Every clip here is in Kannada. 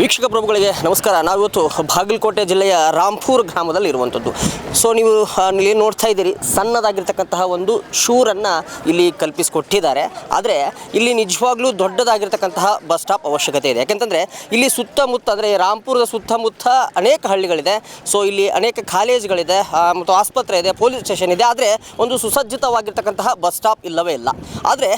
ವೀಕ್ಷಕ ಪ್ರಭುಗಳಿಗೆ ನಮಸ್ಕಾರ. ನಾವಿವತ್ತು ಬಾಗಲಕೋಟೆ ಜಿಲ್ಲೆಯ ರಾಂಪುರ್ ಗ್ರಾಮದಲ್ಲಿ ಇರುವಂಥದ್ದು. ಸೊ ನೀವು ಇಲ್ಲಿ ನೋಡ್ತಾ ಇದ್ದೀರಿ, ಸಣ್ಣದಾಗಿರ್ತಕ್ಕಂತಹ ಒಂದು ಶೂರನ್ನು ಇಲ್ಲಿ ಕಲ್ಪಿಸಿಕೊಟ್ಟಿದ್ದಾರೆ. ಆದರೆ, ಇಲ್ಲಿ ನಿಜವಾಗ್ಲೂ ದೊಡ್ಡದಾಗಿರ್ತಕ್ಕಂತಹ ಬಸ್ ಸ್ಟಾಪ್ ಅವಶ್ಯಕತೆ ಇದೆ. ಯಾಕೆಂತಂದರೆ, ಇಲ್ಲಿ ಸುತ್ತಮುತ್ತ, ಅಂದರೆ ರಾಂಪುರದ ಸುತ್ತಮುತ್ತ ಅನೇಕ ಹಳ್ಳಿಗಳಿದೆ. ಸೊ ಇಲ್ಲಿ ಅನೇಕ ಕಾಲೇಜುಗಳಿದೆ ಮತ್ತು ಆಸ್ಪತ್ರೆ ಇದೆ, ಪೊಲೀಸ್ ಸ್ಟೇಷನ್ ಇದೆ. ಆದರೆ, ಒಂದು ಸುಸಜ್ಜಿತವಾಗಿರ್ತಕ್ಕಂತಹ ಬಸ್ ಸ್ಟಾಪ್ ಇಲ್ಲವೇ ಇಲ್ಲ. ಆದರೆ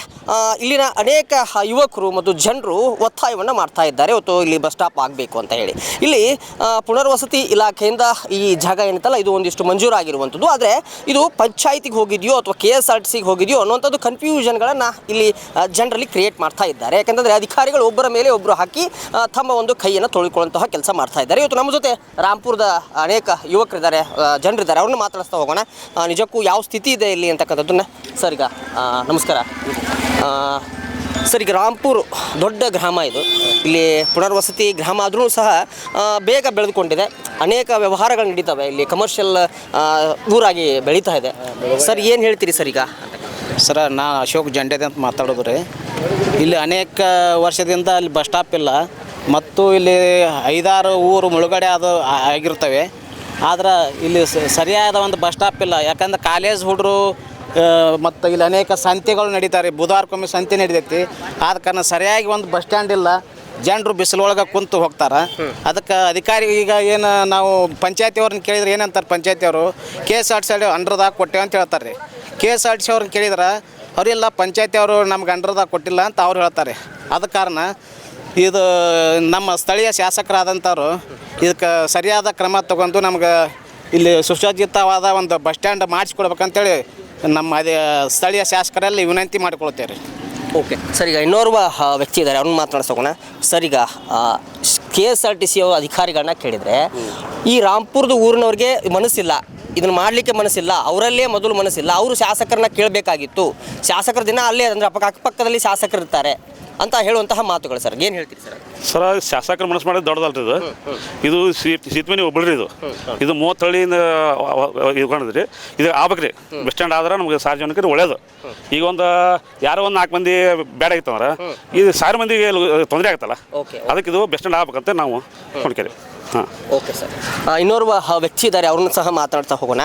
ಇಲ್ಲಿನ ಅನೇಕ ಯುವಕರು ಮತ್ತು ಜನರು ಒತ್ತಾಯವನ್ನು ಮಾಡ್ತಾ ಇದ್ದಾರೆ. ಇವತ್ತು ಇಲ್ಲಿ ಬಸ್ ಸ್ಟಾಪ್ ಆಗಬೇಕು ಅಂತ ಹೇಳಿ. ಇಲ್ಲಿ ಪುನರ್ವಸತಿ ಇಲಾಖೆಯಿಂದ ಈ ಜಾಗ ಏನಿತ್ತಲ್ಲ ಇದು ಒಂದಿಷ್ಟು ಮಂಜೂರಾಗಿರುವಂಥದ್ದು. ಆದರೆ ಇದು ಪಂಚಾಯತಿಗೆ ಹೋಗಿದೆಯೋ ಅಥವಾ ಕೆ ಎಸ್ ಆರ್ ಟಿ ಸಿಗೆ ಹೋಗಿದೆಯೋ ಅನ್ನುವಂಥದ್ದು ಕನ್ಫ್ಯೂಷನ್ಗಳನ್ನು ಇಲ್ಲಿ ಜನರಲ್ಲಿ ಕ್ರಿಯೇಟ್ ಮಾಡ್ತಾ ಇದ್ದಾರೆ. ಯಾಕಂದರೆ ಅಧಿಕಾರಿಗಳು ಒಬ್ಬರ ಮೇಲೆ ಒಬ್ಬರು ಹಾಕಿ ತಮ್ಮ ಒಂದು ಕೈಯನ್ನು ತೊಳ್ಕೊಳ್ಳುವಂತಹ ಕೆಲಸ ಮಾಡ್ತಾ ಇದ್ದಾರೆ. ಇವತ್ತು ನಮ್ಮ ಜೊತೆ ರಾಂಪುರದ ಅನೇಕ ಯುವಕರಿದ್ದಾರೆ ಜನರಿದ್ದಾರೆ. ಅವ್ರನ್ನ ಮಾತಾಡಿಸ್ತಾ ಹೋಗೋಣ. ನಿಜಕ್ಕೂ ಯಾವ ಸ್ಥಿತಿ ಇದೆ ಇಲ್ಲಿ ಅಂತಕ್ಕಂಥದ್ದನ್ನ ಸರ್ ಈಗ ನಮಸ್ಕಾರ. ಸರ್ ಈಗ ರಾಂಪುರ್ ದೊಡ್ಡ ಗ್ರಾಮ ಇದು. ಇಲ್ಲಿ ಪುನರ್ವಸತಿ ಗ್ರಾಮ ಆದರೂ ಸಹ ಬೇಗ ಬೆಳೆದುಕೊಂಡಿದೆ. ಅನೇಕ ವ್ಯವಹಾರಗಳು ನಡೀತವೆ. ಇಲ್ಲಿ ಕಮರ್ಷಿಯಲ್ ಊರಾಗಿ ಬೆಳೀತಾ ಇದೆ. ಸರ್, ಏನು ಹೇಳ್ತೀರಿ ಸರ್ ಈಗ? ಸರ್, ನಾ ಅಶೋಕ್ ಜಂಡೇದೆ ಅಂತ ಮಾತಾಡೋದು ರೀ. ಇಲ್ಲಿ ಅನೇಕ ವರ್ಷದಿಂದ ಅಲ್ಲಿ ಬಸ್ ಸ್ಟಾಪ್ ಇಲ್ಲ. ಮತ್ತು ಇಲ್ಲಿ ಐದಾರು ಊರು ಮುಳುಗಡೆ ಅದು ಆಗಿರ್ತವೆ. ಆದ್ರೆ ಇಲ್ಲಿ ಸರಿಯಾದ ಒಂದು ಬಸ್ ಸ್ಟಾಪ್ ಇಲ್ಲ. ಯಾಕಂದ್ರೆ ಕಾಲೇಜ್ ಹುಡುಗರು ಮತ್ತು ಇಲ್ಲಿ ಅನೇಕ ಸಂತೆಗಳು ನಡೀತಾರೆ. ಬುಧವಾರಕ್ಕೊಮ್ಮೆ ಸಂತೆ ನಡೀತೈತಿ. ಆದ ಕಾರಣ ಸರಿಯಾಗಿ ಒಂದು ಬಸ್ ಸ್ಟ್ಯಾಂಡ್ ಇಲ್ಲ. ಜನರು ಬಿಸಿಲೊಳಗೆ ಕುಂತು ಹೋಗ್ತಾರೆ. ಅದಕ್ಕೆ ಅಧಿಕಾರಿ ಈಗ ಏನು ನಾವು ಪಂಚಾಯತಿ ಅವ್ರನ್ನ ಕೇಳಿದ್ರೆ ಏನಂತಾರೆ ಪಂಚಾಯತಿ ಅವರು K S R T C ಅಂಡ್ರದಾಗ ಕೊಟ್ಟೆವು ಅಂತ ಹೇಳ್ತಾರೆ ರೀ K S R T C ಅವ್ರನ್ನ ಕೇಳಿದ್ರೆ ಅವರೆಲ್ಲ ಪಂಚಾಯತಿ ಅವರು ನಮ್ಗೆ ಅಂಡ್ರದಾಗ ಕೊಟ್ಟಿಲ್ಲ ಅಂತ ಅವ್ರು ಹೇಳ್ತಾರೆ. ಅದ ಕಾರಣ ಇದು ನಮ್ಮ ಸ್ಥಳೀಯ ಶಾಸಕರಾದಂಥವ್ರು ಇದಕ್ಕೆ ಸರಿಯಾದ ಕ್ರಮ ತಗೊಂಡು ನಮ್ಗೆ ಇಲ್ಲಿ ಸುಸಜ್ಜಿತವಾದ ಒಂದು ಬಸ್ ಸ್ಟ್ಯಾಂಡ್ ಮಾಡಿಸ್ಕೊಡ್ಬೇಕಂತೇಳಿ ನಮ್ಮ ಅದೇ ಸ್ಥಳೀಯ ಶಾಸಕರಲ್ಲಿ ವಿನಂತಿ ಮಾಡಿಕೊಳ್ತೇವೆ ರೀ. ಓಕೆ. ಸರ್, ಈಗ ಇನ್ನೋರ್ವ ವ್ಯಕ್ತಿ ಇದ್ದಾರೆ ಅವ್ನು ಮಾತನಾಡ್ಸೋಣ. ಸರ್, ಈಗ K S R T C ಅಧಿಕಾರಿಗಳನ್ನ ಕೇಳಿದರೆ, ಈ ರಾಂಪುರದ ಊರಿನವ್ರಿಗೆ ಮನಸ್ಸಿಲ್ಲ. ಇದನ್ನು ಮಾಡಲಿಕ್ಕೆ ಮನಸ್ಸಿಲ್ಲ ಅವರಲ್ಲೇ ಮೊದಲು ಮನಸ್ಸಿಲ್ಲ ಅವರು ಶಾಸಕರನ್ನ ಕೇಳಬೇಕಾಗಿತ್ತು. ಶಾಸಕರ ದಿನ ಅಲ್ಲೇ ಅಂದರೆ ಅಪ್ಪ ಅಕ್ಕಪಕ್ಕದಲ್ಲಿ ಶಾಸಕರು ಇರ್ತಾರೆ ಅಂತ ಹೇಳುವಂತಹ ಮಾತುಗಳು ಸರ್. ಏನು ಹೇಳ್ತೀರಿ ಸರ್? ಸರ ಶಾಸಕರ ಮನಸ್ಸು ಮಾಡೋದು ದೊಡ್ಡದಲ್ರಿ ಇದು. ಇದು ಸೀತ್ಮನಿ ಒಬ್ಬಳ್ರಿ ಇದು. ಇದು ಮೂವತ್ತಳ್ಳಿಯಿಂದ ಇದು ಕಾಣಿದ್ರಿ ಇದು ಆಗ್ಬೇಕ್ರಿ. ಬಸ್ ಸ್ಟ್ಯಾಂಡ್ ಆದ್ರೆ ನಮಗೆ ಸಾರ್ವಜನಿಕರಿಗೆ ಒಳ್ಳೇದು. ಈಗ ಒಂದು ಯಾರೋ ಒಂದು ನಾಲ್ಕು ಮಂದಿ ಬೇಡ ಆಗಿತ್ತಂದ್ರೆ ಇದು ಸಾವಿರ ಮಂದಿಗೆ ತೊಂದರೆ ಆಗುತ್ತಲ್ಲ ಅದಕ್ಕೆ ಇದು ಬಸ್ ಸ್ಟ್ಯಾಂಡ್ ಆಗ್ಬೇಕಂತ ನಾವು ನೋಡ್ಕೇರಿ ಓಕೆ ಸರ್ ಇನ್ನೋರ್ವ ಆ, ವ್ಯಕ್ತಿ ಇದ್ದಾರೆ ಅವ್ರನ್ನ ಸಹ ಮಾತನಾಡ್ತಾ ಹೋಗೋಣ.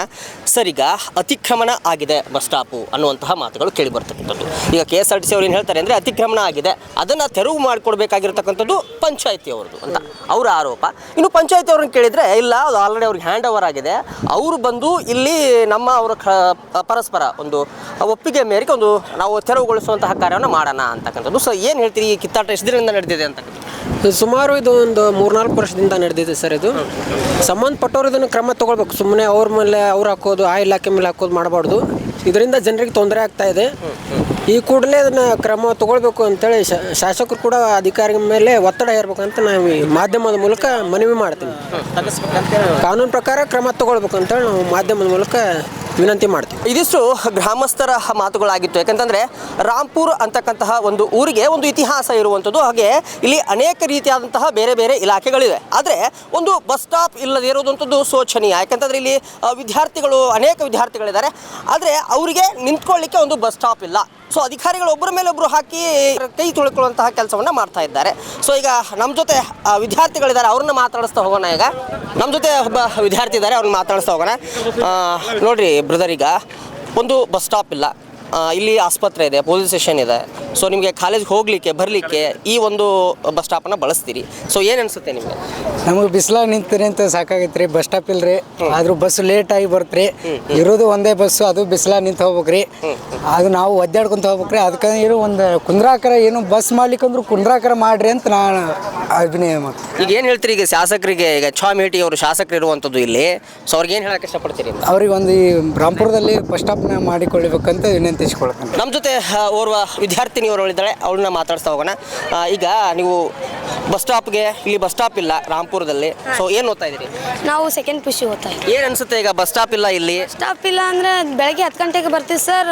ಸರ್ ಈಗ ಅತಿಕ್ರಮಣ ಆಗಿದೆ ಬಸ್ ಸ್ಟಾಪು ಅನ್ನುವಂತಹ ಮಾತುಗಳು ಕೇಳಿ ಬರ್ತಕ್ಕಂಥದ್ದು. ಈಗ K S R T C ಅವ್ರು ಏನು ಹೇಳ್ತಾರೆ ಅಂದರೆ ಅತಿಕ್ರಮಣ ಆಗಿದೆ ಅದನ್ನು ತೆರವು ಮಾಡಿಕೊಡ್ಬೇಕಾಗಿರ್ತಕ್ಕಂಥದ್ದು ಪಂಚಾಯಿತಿ ಅವ್ರದ್ದು ಅಂತ. ಅವರ ಆರೋಪ. ಇನ್ನು ಪಂಚಾಯತಿ ಅವ್ರನ್ನ ಕೇಳಿದರೆ ಇಲ್ಲ ಅದು ಆಲ್ರೆಡಿ ಅವ್ರಿಗೆ ಹ್ಯಾಂಡ್ ಓವರ್ ಆಗಿದೆ. ಅವರು ಬಂದು ಇಲ್ಲಿ ನಮ್ಮ ಅವರ ಕ- ಪರಸ್ಪರ ಒಂದು ಒಪ್ಪಿಗೆ ಮೇರೆಗೆ ಒಂದು ನಾವು ತೆರವುಗೊಳಿಸುವಂತಹ ಕಾರ್ಯವನ್ನು ಮಾಡೋಣ ಅಂತಕ್ಕಂಥದ್ದು. ಸೊ ಏನು ಹೇಳ್ತೀರಿ? ಈ ಕಿತ್ತಾಟ ಎಷ್ಟು ದಿನದಿಂದ ನಡೆದಿದೆ ಅಂತಕ್ಕಂಥದ್ದು? ಸುಮಾರು ಇದು ಒಂದು ಮೂರ್ನಾಲ್ಕು ವರ್ಷದಿಂದ ನಡೆದಿದೆ ಸರ್ ಇದು. ಸಂಬಂಧಪಟ್ಟವ್ರು ಇದನ್ನು ಕ್ರಮ ತಗೊಳ್ಬೇಕು. ಸುಮ್ಮನೆ ಅವ್ರ ಮೇಲೆ ಅವ್ರು ಹಾಕೋದು ಆ ಇಲಾಖೆ ಮೇಲೆ ಹಾಕೋದು ಮಾಡಬಾರ್ದು. ಇದರಿಂದ ಜನರಿಗೆ ತೊಂದರೆ ಆಗ್ತಾ ಇದೆ. ಈ ಕೂಡಲೇ ಅದನ್ನು ಕ್ರಮ ತಗೊಳ್ಬೇಕು ಅಂತೇಳಿ ಶಾಸಕರು ಕೂಡ ಅಧಿಕಾರಿ ಮೇಲೆ ಒತ್ತಡ ಹೇರ್ಬೇಕಂತ ನಾವು ಈ ಮಾಧ್ಯಮದ ಮೂಲಕ ಮನವಿ ಮಾಡ್ತೀನಿ ಕಾನೂನು ಪ್ರಕಾರ ಕ್ರಮ ತಗೊಳ್ಬೇಕು ಅಂತೇಳಿ ನಾವು ಮಾಧ್ಯಮದ ಮೂಲಕ ವಿನಂತಿ ಮಾಡ್ತೀವಿ. ಇದಿಷ್ಟು ಗ್ರಾಮಸ್ಥರ ಮಾತುಗಳಾಗಿತ್ತು. ಯಾಕಂತಂದ್ರೆ ರಾಂಪುರ್ ಅಂತಕ್ಕಂತಹ ಒಂದು ಊರಿಗೆ ಒಂದು ಇತಿಹಾಸ ಇರುವಂಥದ್ದು. ಹಾಗೆ ಇಲ್ಲಿ ಅನೇಕ ರೀತಿಯಾದಂತಹ ಬೇರೆ ಬೇರೆ ಇಲಾಖೆಗಳಿವೆ. ಆದರೆ ಒಂದು ಬಸ್ ಸ್ಟಾಪ್ ಇಲ್ಲದೆ ಇರೋದಂಥದ್ದು ಶೋಚನೀಯ. ಯಾಕಂತಂದ್ರೆ ಇಲ್ಲಿ ವಿದ್ಯಾರ್ಥಿಗಳು, ಅನೇಕ ವಿದ್ಯಾರ್ಥಿಗಳಿದ್ದಾರೆ. ಆದರೆ ಅವರಿಗೆ ನಿಂತ್ಕೊಳ್ಳಿಕ್ಕೆ ಒಂದು ಬಸ್ ಸ್ಟಾಪ್ ಇಲ್ಲ. ಸೊ ಅಧಿಕಾರಿಗಳು ಒಬ್ಬರ ಮೇಲೆ ಒಬ್ಬರು ಹಾಕಿ ಕೈ ತುಳ್ಕೊಳ್ಳುವಂತಹ ಕೆಲಸವನ್ನು ಮಾಡ್ತಾ ಇದ್ದಾರೆ. ಸೊ ಈಗ ನಮ್ಮ ಜೊತೆ ವಿದ್ಯಾರ್ಥಿಗಳಿದ್ದಾರೆ, ಅವ್ರನ್ನ ಮಾತಾಡಿಸ್ತಾ ಹೋಗೋಣ ಈಗ. ನಮ್ಮ ಜೊತೆ ಒಬ್ಬ ವಿದ್ಯಾರ್ಥಿ ಇದ್ದಾರೆ, ಅವ್ರನ್ನ ಮಾತಾಡಿಸ್ತಾ ಹೋಗೋಣ. ನೋಡ್ರಿ ಬ್ರದರ್ ಈಗ, ಒಂದು ಬಸ್ ಸ್ಟಾಪ್ ಇಲ್ಲ. ಇಲ್ಲಿ ಆಸ್ಪತ್ರೆ ಇದೆ ಪೊಲೀಸ್ ಸ್ಟೇಷನ್ ಇದೆ. ಸೊ ನಿಮಗೆ ಕಾಲೇಜ್ಗೆ ಹೋಗಲಿಕ್ಕೆ ಬರಲಿಕ್ಕೆ ಈ ಒಂದು ಬಸ್ ಸ್ಟಾಪನ್ನ ಬಳಸ್ತೀರಿ. ಸೊ ಏನು ಅನಿಸುತ್ತೆ ನಿಮಗೆ? ನಮಗೆ ಬಿಸಿಲಾಗ ನಿಂತೀರಿ ಅಂತ ಸಾಕಾಗೈತ್ರಿ ಬಸ್ ಸ್ಟಾಪ್ ಇಲ್ರಿ. ಆದರೂ ಬಸ್ ಲೇಟ್ ಆಗಿ ಬರ್ತ್ರಿ. ಇರೋದು ಒಂದೇ ಬಸ್ಸು ಅದು ಬಿಸಿಲಾಗ ನಿಂತು ಹೋಗ್ಬೇಕ್ರಿ. ಅದು ನಾವು ಒದ್ದಾಡ್ಕೊಂತ ಹೋಗ್ಬೇಕ್ರಿ. ಅದಕ್ಕೆ ಇರೋ ಒಂದು ಕುಂದ್ರಾಕರ ಏನು ಬಸ್ ಮಾಡ್ಲಿಕ್ಕಂದ್ರು ಕುಂದ್ರಾಕರ ಮಾಡ್ರಿ ಅಂತ ನಾನು ಅಭಿನಯ ಮಾಡ್ತೀನಿ. ಈಗ ಏನು ಹೇಳ್ತೀರಿ ಈಗ ಶಾಸಕರಿಗೆ ಈಗ ಛಾಮೇಟಿ ಅವರು ಶಾಸಕರು ಇರುವಂಥದ್ದು ಇಲ್ಲಿ. ಸೊ ಅವ್ರಿಗೆ ಏನು ಹೇಳಕ್ಕೆ ಇಷ್ಟಪಡ್ತೀರಿ? ಅವ್ರಿಗೆ ಒಂದು ಈ ರಾಮ್ಪುರದಲ್ಲಿ ಬಸ್ ಸ್ಟಾಪ್ನ ಮಾಡಿಕೊಳ್ಳಬೇಕಂತ ವಿನಂತಿಸ್ಕೊಳ್ತೇನೆ ನಮ್ಮ ಜೊತೆ ಓರ್ವ ವಿದ್ಯಾರ್ಥಿನಿ ಅವರು ಇದ್ದಾಳೆ. ಅವಳನ್ನ ಮಾತಾಡಿಸ್ತಾ ಹೋಗೋಣ. ಆ, ಈಗ ನೀವು ಬಸ್ ಸ್ಟಾಪ್ಗೆ ಇಲ್ಲಿ ಬಸ್ ಸ್ಟಾಪ್ ಇಲ್ಲ ರಾಂಪುರದಲ್ಲಿ ಸೊ ಏನು ಓದ್ತಾ ಇದ್ದೀರಿ? ನಾವು ಸೆಕೆಂಡ್ ಪುಷಿ ಓದ್ತಾ ಇದ್ದೀವಿ. ಏನು ಅನ್ಸುತ್ತೆ ಈಗ ಬಸ್ ಸ್ಟಾಪ್ ಇಲ್ಲ ಇಲ್ಲಿ? ಸ್ಟಾಪ್ ಇಲ್ಲ ಅಂದರೆ ಬೆಳಗ್ಗೆ ಹತ್ತು ಗಂಟೆಗೆ ಬರ್ತೀವಿ ಸರ್.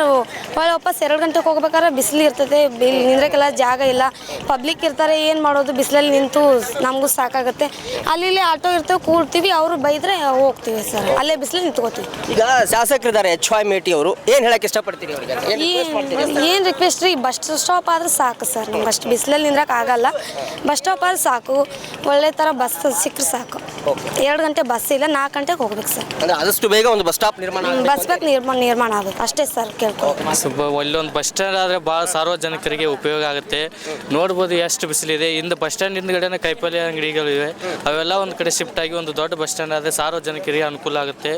ಹೊಳ್ಳಿ ವಾಪಸ್ ಎರಡು ಗಂಟೆಗೆ ಹೋಗ್ಬೇಕಾದ್ರೆ ಬಿಸಿಲು ಇರ್ತದೆ. ಇಲ್ಲಿ ನಿಂದ್ರಕ್ಕೆಲ್ಲ ಜಾಗ ಇಲ್ಲ. ಪಬ್ಲಿಕ್ ಇರ್ತಾರೆ ಏನು ಮಾಡೋದು ಬಿಸಿಲಲ್ಲಿ ನಿಂತು ನಮಗೂ ಸಾಕಾಗುತ್ತೆ. ಅಲ್ಲಿ ಇಲ್ಲಿ ಆಟೋ ಇರ್ತೇವೆ ಕೂಡ್ತೀವಿ ಅವರು ಬೈದ್ರೆ ಹೋಗ್ತೀವಿ ಸರ್. ಅಲ್ಲೇ ಬಿಸಿಲು ನಿಂತ್ಕೋತೀವಿ. ಈಗ ಶಾಸಕರಿದ್ದಾರೆ ಎಚ್ ವೈ ಮೇಟಿ ಅವರು. ಏನು ಹೇಳಕ್ಕೆ ಇಷ್ಟಪಡ್ತೀರಿ ಅವರಿಗೆ ಏನು ರಿಕ್ವೆಸ್ಟ್ ರೀ? ಬಸ್ ಸ್ಟಾಪ್ ಆದ್ರೆ ಸಾಕು ಸರ್. ನಮ್ಗೆ ಅಷ್ಟು ಬಿಸಿಲಲ್ಲಿ ನಿಂದ್ರಕ್ಕೆ ಆಗಲ್ಲ. ಬಸ್ ಸ್ಟಾಪ್ ಆದ್ರೆ ಸಾಕು. ಒಳ್ಳೆ ಥರ ಬಸ್ ಸಿಕ್ಕರೆ ಸಾಕು. ಎರಡು ಗಂಟೆ ಬಸ್ ಇಲ್ಲ ನಾಲ್ಕು ಗಂಟೆಗೆ ಹೋಗ್ಬೇಕು ಸರ್. ಅಂದ್ರೆ ಆದಷ್ಟು ಬೇಗ ಒಂದು ಬಸ್ ಸ್ಟಾಪ್ ನಿರ್ಮಾಣ ಬಸ್ ಬೇಕು ನಿರ್ಮಾಣ ನಿರ್ಮಾಣ ಆಗುತ್ತೆ ಅಷ್ಟೇ ಸರ್ ಕೇಳ್ಕೊ ಒಳ್ಳೆ ಒಂದು ಬಸ್ ಸ್ಟ್ಯಾಂಡ್ ಆದರೆ ಭಾಳ ಸಾರ್ವಜನಿಕರಿಗೆ ಉಪಯೋಗ ಆಗುತ್ತೆ. ನೋಡ್ಬೋದು ಎಷ್ಟು ಬಿಸಿಲಿದೆ. ಇಂದು ಬಸ್ ಸ್ಟ್ಯಾಂಡ್ ಹಿಂದ್ಗಡೆನೇ ಕೈಪಲ್ಯ ಅಂಗಡಿಗಳಿವೆ ಅವೆಲ್ಲ ಒಂದ್ ಕಡೆ ಶಿಫ್ಟ್ ಆಗಿ ಒಂದು ದೊಡ್ಡ ಬಸ್ ಸ್ಟ್ಯಾಂಡ್ ಆದರೆ ಸಾರ್ವಜನಿಕರಿಗೆ ಅನುಕೂಲ ಆಗುತ್ತೆ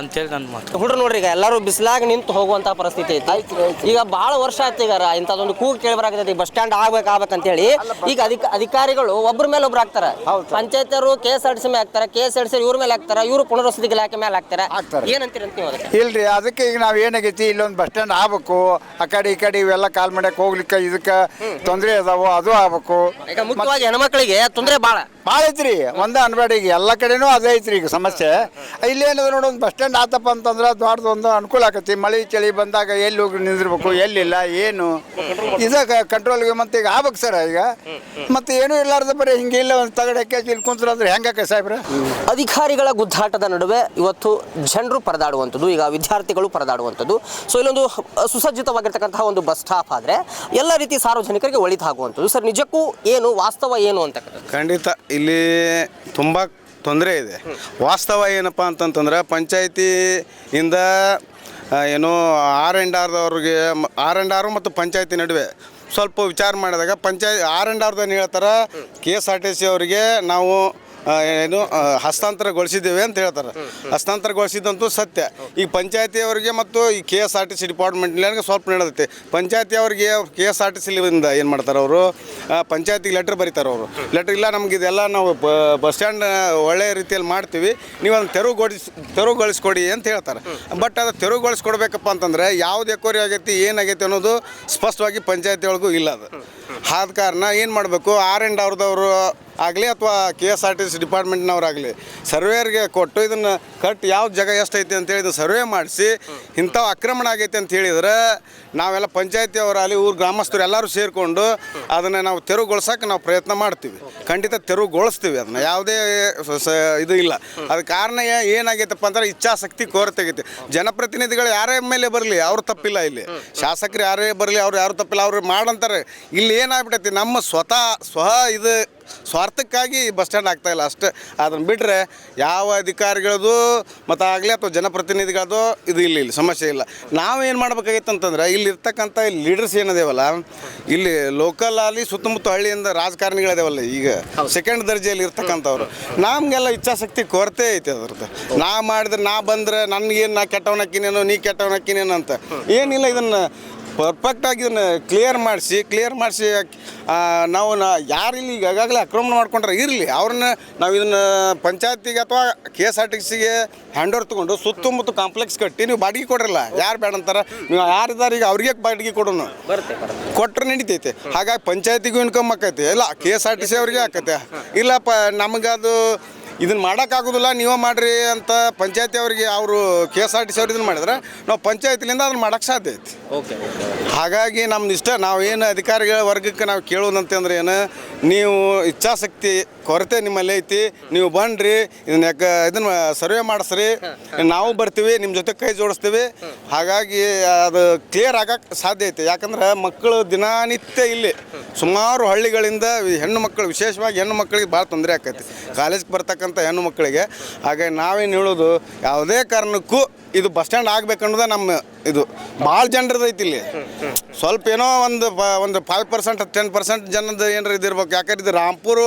ಅಂತೇಳಿ ನನ್ನ ಮಾತು. ಹುಡ್ರು ನೋಡ್ರಿ ಈಗ ಎಲ್ಲರೂ ಬಿಸಿಲಾಗ ನಿಂತು ಹೋಗುವಂತ ಪರಿಸ್ಥಿತಿ ಐತಿ. ಈಗ ಬಹಳ ವರ್ಷ ಆಯ್ತು ಈಗ ಇಂಥದ್ದೊಂದು ಕೂಗು ಕೇಳಿ ಬರಾಕತೈತಿ ಬಸ್ ಸ್ಟ್ಯಾಂಡ್ ಆಗ್ಬೇಕು ಹೇಳಿ ಈಗ ಅಧಿಕ ಅಧಿಕಾರಿಗಳು ಒಬ್ಬರ ಮೇಲೆ ಒಬ್ರು ಹಾಕ್ತಾರೆ. ಪಂಚಾಯತರು K S R T C ಮೇಲೆ ಹಾಕ್ತಾರೆ K S R T C ಇವ್ರ ಮೇಲೆ ಹಾಕ್ತಾರೆ ಇವರು ಪುನರ್ವಸತಿ ಇಲಾಖೆ ಮೇಲೆ ಹಾಕ್ತಾರೆ. ಏನಂತೀರಿ ಅಂತ ನೀವು ಅದಕ್ಕೆ? ಇಲ್ರಿ ಅದಕ್ಕೆ ಈಗ ನಾವು ಏನಾಗೈತಿ ಇಲ್ಲೊಂದು ಬಸ್ ಸ್ಟ್ಯಾಂಡ್ ಆಗ್ಬೇಕು. ಆ ಕಡೆ ಈ ಕಡೆ ಇವೆಲ್ಲ ಕಾಲ್ ಮಾಡಕ್ಕೆ ಹೋಗ್ಲಿಕ್ಕೆ ಇದಕ್ಕೆ ತೊಂದರೆ ಅದಾವು? ಅದು ಆಗ್ಬೇಕು. ಮುಖ್ಯವಾಗಿ ಹೆಣ್ಮಕ್ಳಿಗೆ ತೊಂದರೆ ಭಾಳ ಭಾಳ ಐತ್ರಿ. ಒಂದೇ ಅನ್ಬೇಡ ಈಗ ಎಲ್ಲ ಕಡೆನೂ ಅದೇ ಐತ್ರಿ ಈಗ ಸಮಸ್ಯೆ. ಇಲ್ಲೇನದ ನೋಡಿ ಒಂದು ಬಸ್ ಸ್ಟ್ಯಾಂಡ್ ಆತಪ್ಪ ಅಂತಂದ್ರೆ ದೊಡ್ಡದು ಒಂದು ಅನುಕೂಲ ಆಕತಿ. ಮಳೆ ಚಳಿ ಬಂದಾಗ ಎಲ್ಲಿ ಹೋಗಿ ನಿಂದಿರ್ಬೇಕು ಎಲ್ಲಿಲ್ಲ ಏನು? ಇದಕ್ಕೆ ಕಂಟ್ರೋಲ್ಗೆ ಮತ್ತೆ ಈಗ ಆಗ್ಬೇಕು ಸರ್ ಈಗ. ಮತ್ತೆ ಏನೂ ಇಲ್ಲಾರ್ದ ಬರೀ ಹಿಂಗೆ ಇಲ್ಲ ಒಂದು ತಗಡಕ್ಕೆ ಇಲ್ಲಿ ಕುಂತ್ರ ಅಂದ್ರೆ ಹೆಂಗಾಕ ಸಾಹೇಬ್ರ? ಅಧಿಕಾರಿಗಳ ಗುದ್ದಾಟದ ನಡುವೆ ಇವತ್ತು ಜನರು ಪರದಾಡುವಂಥದ್ದು ಈಗ ವಿದ್ಯಾರ್ಥಿಗಳು ಪರದಾಡುವಂಥದ್ದು. ಸೊ ಇಲ್ಲೊಂದು ಸುಸಜ್ಜಿತವಾಗಿರ್ತಕ್ಕಂತಹ ಒಂದು ಬಸ್ ಸ್ಟಾಪ್ ಆದರೆ ಎಲ್ಲ ರೀತಿ ಸಾರ್ವಜನಿಕರಿಗೆ ಒಳಿತಾಗುವಂಥದ್ದು. ಸರ್ ನಿಜಕ್ಕೂ ಏನು ವಾಸ್ತವ ಏನು ಅಂತ ಖಂಡಿತ ಇಲ್ಲಿ ತುಂಬ ತೊಂದರೆ ಇದೆ. ವಾಸ್ತವ ಏನಪ್ಪ ಅಂತಂತಂದ್ರೆ ಪಂಚಾಯಿತಿಯಿಂದ ಏನು ಆರ್ ಆ್ಯಂಡ್ ಆರ್ದವ್ರಿಗೆ ಆರ್ ಆ್ಯಂಡ್ ಆರು ಮತ್ತು ಪಂಚಾಯತಿ ನಡುವೆ ಸ್ವಲ್ಪ ವಿಚಾರ ಮಾಡಿದಾಗ ಪಂಚಾಯತ್ ಆರ್ ಆ್ಯಂಡ್ ಏನು ಹೇಳ್ತಾರೆ K S R T C ಅವರಿಗೆ ನಾವು ಏನು ಹಸ್ತಾಂತರಗೊಳಿಸಿದ್ದೇವೆ ಅಂತ ಹೇಳ್ತಾರೆ. ಹಸ್ತಾಂತರಗೊಳಿಸಿದಂತೂ ಸತ್ಯ. ಈ ಪಂಚಾಯತಿಯವರಿಗೆ ಮತ್ತು ಈ K S R T C ಡಿಪಾರ್ಟ್ಮೆಂಟ್ನಾಗ ಸ್ವಲ್ಪ ನಡೆದೈತೆ ಪಂಚಾಯತಿಯವರಿಗೆ ಕೆ ಎಸ್ ಆರ್ ಟಿ ಸಿಲಿಂದ ಏನು ಮಾಡ್ತಾರೆ ಅವರು? ಪಂಚಾಯತಿಗೆ ಲೆಟ್ರ್ ಬರೀತಾರೆ ಅವರು. ಲೆಟ್ರ್ ಇಲ್ಲ, ನಮ್ಗೆ ಇದೆಲ್ಲ ನಾವು ಬಸ್ ಸ್ಟ್ಯಾಂಡ್ ಒಳ್ಳೆಯ ರೀತಿಯಲ್ಲಿ ಮಾಡ್ತೀವಿ. ನೀವು ಅದನ್ನು ತೆರವುಗೊಳಿಸಿ, ತೆರವುಗೊಳಿಸ್ಕೊಡಿ ಅಂತ ಹೇಳ್ತಾರೆ. ಬಟ್ ಅದು ತೆರವುಗೊಳಿಸ್ಕೊಡ್ಬೇಕಪ್ಪ ಅಂತಂದರೆ ಯಾವ್ದು ಎಕೋರಿ ಆಗೈತಿ, ಏನಾಗೈತಿ ಅನ್ನೋದು ಸ್ಪಷ್ಟವಾಗಿ ಪಂಚಾಯತಿ ಒಳಗೂ ಇಲ್ಲ ಅದು. ಆದ ಕಾರಣ ಏನು ಮಾಡಬೇಕು? ಆರ್ ಎಂಡ್ ಅವ್ರದವರು ಆಗಲಿ ಅಥವಾ K S R T C ಡಿಪಾರ್ಟ್ಮೆಂಟ್ನವರಾಗಲಿ ಸರ್ವೇರ್ಗೆ ಕೊಟ್ಟು ಇದನ್ನು ಕಟ್ ಯಾವ ಜಾಗ ಎಷ್ಟೈತಿ ಅಂತೇಳಿ ಇದು ಸರ್ವೇ ಮಾಡಿಸಿ, ಇಂಥವು ಆಕ್ರಮಣ ಆಗೈತೆ ಅಂತ ಹೇಳಿದ್ರೆ ನಾವೆಲ್ಲ ಪಂಚಾಯತಿ ಅವರಾಗಲಿ ಊರು ಗ್ರಾಮಸ್ಥರು ಎಲ್ಲರೂ ಸೇರಿಕೊಂಡು ಅದನ್ನು ನಾವು ತೆರವುಗೊಳಿಸೋಕೆ ನಾವು ಪ್ರಯತ್ನ ಮಾಡ್ತೀವಿ. ಖಂಡಿತ ತೆರವುಗೊಳಿಸ್ತೀವಿ ಅದನ್ನು. ಯಾವುದೇ ಇದು ಇಲ್ಲ. ಅದು ಕಾರಣ ಏನಾಗೈತಪ್ಪ ಅಂದ್ರೆ ಇಚ್ಛಾಶಕ್ತಿ ಕೊರತೆ ಆಗೈತೆ ಜನಪ್ರತಿನಿಧಿಗಳು ಯಾರೇ ಮೇಲೆ ಬರಲಿ, ಅವ್ರು ತಪ್ಪಿಲ್ಲ ಇಲ್ಲಿ. ಶಾಸಕರು ಯಾರೇ ಬರಲಿ, ಅವ್ರು ಯಾರು ತಪ್ಪಿಲ್ಲ, ಅವ್ರು ಮಾಡಂತಾರೆ. ಇಲ್ಲಿ ಏನಾಗ್ಬಿಟ್ಟೈತಿ ನಮ್ಮ ಸ್ವತಃ, ಸ್ವಹ ಇದು ಸ್ವಾರ್ಥಕ್ಕಾಗಿ ಬಸ್ ಸ್ಟ್ಯಾಂಡ್ ಆಗ್ತಾ ಇಲ್ಲ ಅಷ್ಟೇ. ಅದನ್ನು ಬಿಟ್ಟರೆ ಯಾವ ಅಧಿಕಾರಿಗಳದು ಮತ್ತು ಆಗಲಿ ಅಥವಾ ಜನಪ್ರತಿನಿಧಿಗಳದು ಇದು ಇಲ್ಲಿ ಇಲ್ಲಿ, ಸಮಸ್ಯೆ ಇಲ್ಲ. ನಾವು ಏನು ಮಾಡಬೇಕಾಗಿತ್ತು ಅಂತಂದ್ರೆ ಇಲ್ಲಿ ಇರ್ತಕ್ಕಂಥ ಲೀಡರ್ಸ್ ಏನದೇವಲ್ಲ, ಇಲ್ಲಿ ಲೋಕಲ್ ಅಲ್ಲಿ ಸುತ್ತಮುತ್ತ ಹಳ್ಳಿಯಿಂದ ರಾಜಕಾರಣಿಗಳಿದಾವಲ್ಲ ಈಗ ಸೆಕೆಂಡ್ ದರ್ಜೆಯಲ್ಲಿ ಇರ್ತಕ್ಕಂಥವ್ರು. ನಮಗೆಲ್ಲ ಇಚ್ಛಾಶಕ್ತಿ ಕೊರತೆ ಐತೆ ಅದ್ರದ್ದು. ನಾ ಮಾಡಿದ್ರೆ ನಾ ಬಂದ್ರೆ ನನಗೇನು ನಾ ಕೆಟ್ಟವನಕ್ಕಿನೇನು, ನೀ ಕೆಟ್ಟವನಕ್ಕಿನೇನು ಅಂತ. ಏನಿಲ್ಲ ಇದನ್ನು ಪರ್ಫೆಕ್ಟಾಗಿ ಇದನ್ನು ಕ್ಲಿಯರ್ ಮಾಡಿಸಿ ಕ್ಲಿಯರ್ ಮಾಡಿಸಿ ನಾವು ನಾ ಯಾರು ಇಲ್ಲಿ ಈಗಾಗಲೇ ಆಕ್ರಮಣ ಮಾಡ್ಕೊಂಡ್ರೆ ಇರಲಿ. ಅವ್ರನ್ನ ನಾವು ಇದನ್ನ ಪಂಚಾಯತಿಗೆ ಅಥವಾ ಕೆ ಎಸ್ ಆರ್ ಟಿ ಸಿಗೆ ಹ್ಯಾಂಡ್ ಓವರ್ ತೊಗೊಂಡು ಸುತ್ತಮುತ್ತ ಕಾಂಪ್ಲೆಕ್ಸ್ ಕಟ್ಟಿ ನೀವು ಬಾಡಿಗೆ ಕೊಡ್ರಲ್ಲ. ಯಾರು ಬೇಡ ಅಂತಾರೆ? ನೀವು ಯಾರಿದ್ದಾರೆ ಈಗ ಅವ್ರಿಗೆ ಬಾಡಿಗೆ ಕೊಡೋನು. ಕೊಟ್ಟರೆ ನಡೀತೈತೆ. ಹಾಗಾಗಿ ಪಂಚಾಯತಿಗೂ ಇನ್ಕಮ್ ಆಕೈತಿ. ಇಲ್ಲ K S R T C ಅವ್ರಿಗೆ ಆಕೈತೆ. ಇಲ್ಲಪ್ಪ ನಮಗದು ಇದನ್ನ ಮಾಡೋಕ್ಕಾಗೋದಿಲ್ಲ ನೀವೇ ಮಾಡ್ರಿ ಅಂತ ಪಂಚಾಯತಿ ಅವರಿಗೆ ಅವರು K S R T C ಅವ್ರು ಇದನ್ನ ಮಾಡಿದ್ರೆ ನಾವು ಪಂಚಾಯತ್ಲಿಂದ ಅದನ್ನ ಮಾಡೋಕ್ಕೆ ಸಾಧ್ಯ ಐತಿ. ಹಾಗಾಗಿ ನಮ್ದು ಇಷ್ಟ ನಾವು ಏನು ಅಧಿಕಾರಿಗಳ ವರ್ಗಕ್ಕೆ ನಾವು ಕೇಳೋದಂತಂದ್ರೆ ಏನು ನೀವು ಇಚ್ಛಾಶಕ್ತಿ ಕೊರತೆ ನಿಮ್ಮಲ್ಲಿ ಐತಿ ನೀವು ಬನ್ರಿ ಇದನ್ನ ಯಾಕೆ ಇದನ್ನ ಸರ್ವೆ ಮಾಡಿಸ್ರಿ ನಾವು ಬರ್ತೀವಿ ನಿಮ್ಮ ಜೊತೆ ಕೈ ಜೋಡಿಸ್ತೀವಿ. ಹಾಗಾಗಿ ಅದು ಕ್ಲಿಯರ್ ಆಗಕ್ಕೆ ಸಾಧ್ಯ ಐತಿ. ಯಾಕಂದ್ರೆ ಮಕ್ಕಳು ದಿನನಿತ್ಯ ಇಲ್ಲಿ ಸುಮಾರು ಹಳ್ಳಿಗಳಿಂದ ಹೆಣ್ಣು ಮಕ್ಕಳು ವಿಶೇಷವಾಗಿ ಹೆಣ್ಣು ಮಕ್ಕಳಿಗೆ ಭಾಳ ತೊಂದರೆ ಆಕೈತಿ. ಕಾಲೇಜ್ಗೆ ಬರ್ತಕ್ಕಂಥ ಹೆಣ್ಣು ಮಕ್ಕಳಿಗೆ. ಹಾಗೆ ನಾವೇನು ಹೇಳೋದು ಯಾವುದೇ ಕಾರಣಕ್ಕೂ ಇದು ಬಸ್ ಸ್ಟ್ಯಾಂಡ್ ಆಗಬೇಕನ್ನೋದೇ ನಮ್ಮ ಇದು ಭಾಳ ಜನರದ್ದು ಐತಿ ಇಲ್ಲಿ. ಸ್ವಲ್ಪ ಏನೋ ಒಂದು ಪ- ಒಂದು ಫೈವ್ ಪರ್ಸೆಂಟ್ ಟೆನ್ ಪರ್ಸೆಂಟ್ ಜನದ ಏನಾರ ಇದಿರ್ಬೇಕು ಯಾಕಂದ್ರೆ ಇದು ರಾಂಪುರ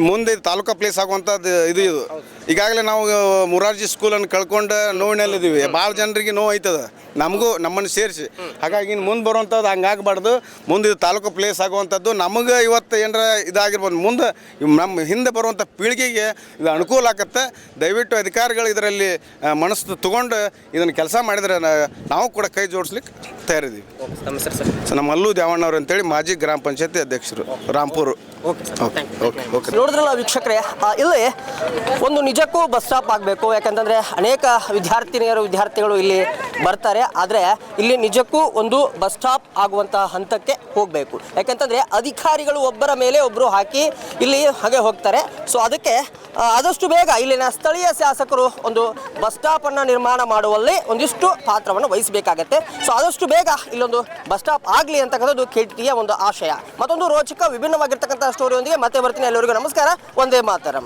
ಮುಂದೆ ಇದು ತಾಲೂಕಾ ಪ್ಲೇಸ್ ಆಗುವಂಥದ್ದು ಇದು ಇದು. ಈಗಾಗಲೇ ನಾವು ಮುರಾರ್ಜಿ ಸ್ಕೂಲನ್ನು ಕಳ್ಕೊಂಡು ನೋವಿನಲ್ಲಿದ್ದೀವಿ. ಭಾಳ ಜನರಿಗೆ ನೋವು ಐತದ. ನಮಗೂ, ನಮ್ಮನ್ನು ಸೇರಿಸಿ. ಹಾಗಾಗಿ ಇನ್ನು ಮುಂದೆ ಬರುವಂಥದ್ದು ಹಂಗಾಗಬಾರ್ದು. ಮುಂದೆ ಇದು ತಾಲೂಕು ಪ್ಲೇಸ್ ಆಗುವಂಥದ್ದು ನಮಗೆ ಇವತ್ತು ಏನರ ಇದಾಗಿರ್ಬೋದು. ಮುಂದೆ ನಮ್ಮ ಹಿಂದೆ ಬರುವಂಥ ಪೀಳಿಗೆಗೆ ಇದು ಅನುಕೂಲ ಆಗುತ್ತೆ. ದಯವಿಟ್ಟು ಅಧಿಕಾರಿಗಳು ಇದರಲ್ಲಿ ಮನಸ್ಸು ತಗೊಂಡು ಇದನ್ನು ಕೆಲಸ ಮಾಡಿದ್ರೆ ನಾವು ಕೂಡ ಕೈ ಜೋಡಿಸ್ಲಿಕ್ಕೆ ತಯಾರಿದ್ದೀವಿ. ಸರ್. ನಮ್ಮ ಅಲ್ಲು ದ್ಯಾವಣ್ಣವ್ರು ಅಂತೇಳಿ ಮಾಜಿ ಗ್ರಾಮ ಪಂಚಾಯತಿ ಅಧ್ಯಕ್ಷರು ರಾಂಪುರು. ಓಕೆ ಓಕೆ ಓಕೆ ನೋಡಿದ್ರಲ್ಲ ವೀಕ್ಷಕರೇ ಆ, ಇಲ್ಲಿ ಒಂದು ನಿಜಕ್ಕೂ ಬಸ್ ಸ್ಟಾಪ್ ಆಗಬೇಕು ಯಾಕಂತಂದರೆ ಅನೇಕ ವಿದ್ಯಾರ್ಥಿನಿಯರು ವಿದ್ಯಾರ್ಥಿಗಳು ಇಲ್ಲಿ ಬರ್ತಾರೆ. ಆದರೆ ಇಲ್ಲಿ ನಿಜಕ್ಕೂ ಒಂದು ಬಸ್ ಸ್ಟಾಪ್ ಆಗುವಂತಹ ಹಂತಕ್ಕೆ ಹೋಗಬೇಕು. ಯಾಕಂತಂದರೆ ಅಧಿಕಾರಿಗಳು ಒಬ್ಬರ ಮೇಲೆ ಒಬ್ಬರು ಹಾಕಿ ಇಲ್ಲಿ ಹಾಗೆ ಹೋಗ್ತಾರೆ. ಸೊ ಅದಕ್ಕೆ ಆದಷ್ಟು ಬೇಗ ಇಲ್ಲಿನ ಸ್ಥಳೀಯ ಶಾಸಕರು ಒಂದು ಬಸ್ ಸ್ಟಾಪನ್ನು ನಿರ್ಮಾಣ ಮಾಡುವಲ್ಲಿ ಒಂದಿಷ್ಟು ಪಾತ್ರವನ್ನು ವಹಿಸಬೇಕಾಗತ್ತೆ. ಸೊ ಆದಷ್ಟು ಬೇಗ ಇಲ್ಲೊಂದು ಬಸ್ ಸ್ಟಾಪ್ ಆಗಲಿ ಅಂತಕ್ಕಂಥದ್ದು ಕೆಟಿಯ ಒಂದು ಆಶಯ. ಮತ್ತೊಂದು ರೋಚಕ ವಿಭಿನ್ನವಾಗಿರ್ತಕ್ಕಂಥ ಸ್ಟೋರಿಯೊಂದಿಗೆ ಮತ್ತೆ ಬರ್ತೀನಿ. ಎಲ್ಲರಿಗೂ ನಮಸ್ಕಾರ. ಒಂದೇ ಮಾತರಂ.